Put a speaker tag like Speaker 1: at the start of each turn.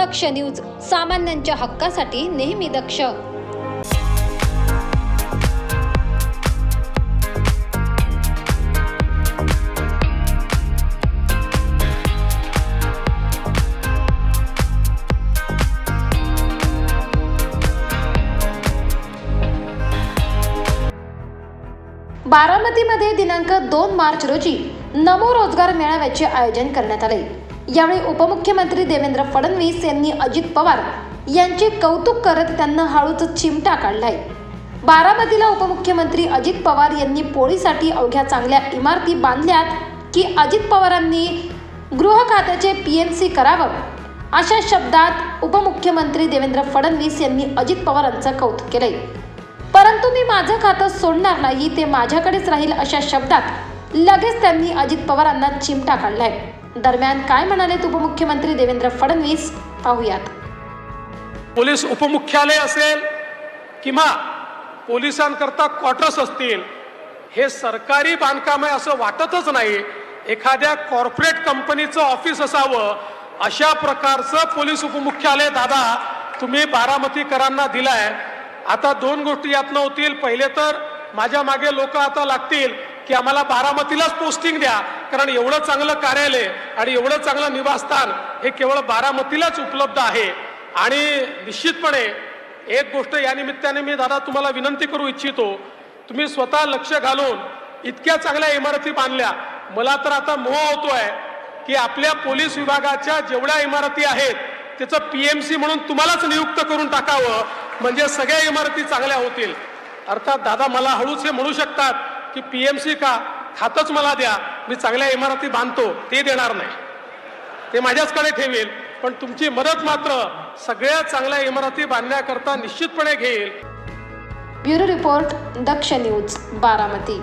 Speaker 1: दक्ष news सामान्यांच्या हक्कासाठी नेहमी दक्ष. बारामतीमध्ये दिनांक दोन मार्च रोजी नमो रोजगार मेळाव्याचे आयोजन करण्यात आले. यावेळी उपमुख्यमंत्री देवेंद्र फडणवीस यांनी अजित पवार यांचे कौतुक करत त्यांना हळूच चिमटा काढलाय. बारामतीला उपमुख्यमंत्री अजित पवार यांनी पोळीसाठी अवघ्या चांगल्या इमारती बांधल्यात की अजित पवारांनी गृह खात्याचे पी एन सी करावं? अशा शब्दात उपमुख्यमंत्री देवेंद्र फडणवीस यांनी अजित पवारांचं कौतुक केलंय. परंतु मी माझं खातं सोडणार नाही ते माझ्याकडेच राहील अशा शब्दात लगेच त्यांनी अजित पवारांना चिमटा काढलाय. दरम्यान काय म्हणालेत उपमुख्यमंत्री देवेंद्र फडणवीस? पाहूयात.
Speaker 2: पोलीस उपमुख्यालय असेल किंवा पोलिसांकरता क्वार्टर्स असतील हे सरकारी बांधकाम आहे असं वाटतच नाही. एखाद्या कॉर्पोरेट कंपनीचं ऑफिस असावं अशा प्रकारचं पोलीस उपमुख्यालय दादा तुम्ही बारामतीकरांना दिलाय. आता दोन गोष्टी यातनं होतील. पहिले तर माझ्या मागे लोक आता लागतील. की आम्हाला बारामतीलाच पोस्टिंग द्या. कारण एवढं चांगलं कार्यालय आणि एवढं चांगलं निवासस्थान हे केवळ बारामतीलाच उपलब्ध आहे. आणि निश्चितपणे एक गोष्ट या निमित्ताने मी दादा तुम्हाला विनंती करू इच्छितो. तुम्ही स्वतः लक्ष घालून इतक्या चांगल्या इमारती बांधल्या. मला तर आता मोह होतोय की आपल्या पोलीस विभागाच्या जेवढ्या इमारती आहेत त्याचं पीएमसी म्हणून तुम्हालाच नियुक्त करून टाकावं. म्हणजे सगळ्या इमारती चांगल्या होतील. अर्थात दादा मला हळूच हे म्हणू शकतात की पीएमसी का खातच मला द्या. मी चांगल्या इमारती बांधतो ते देणार नाही. ते माझ्याचकडे ठेवेल पण तुमची मदत मात्र सगळ्या चांगल्या इमारती बांधण्याकरता निश्चितपणे घेईल.
Speaker 1: Bureau report Daksh news Baramati.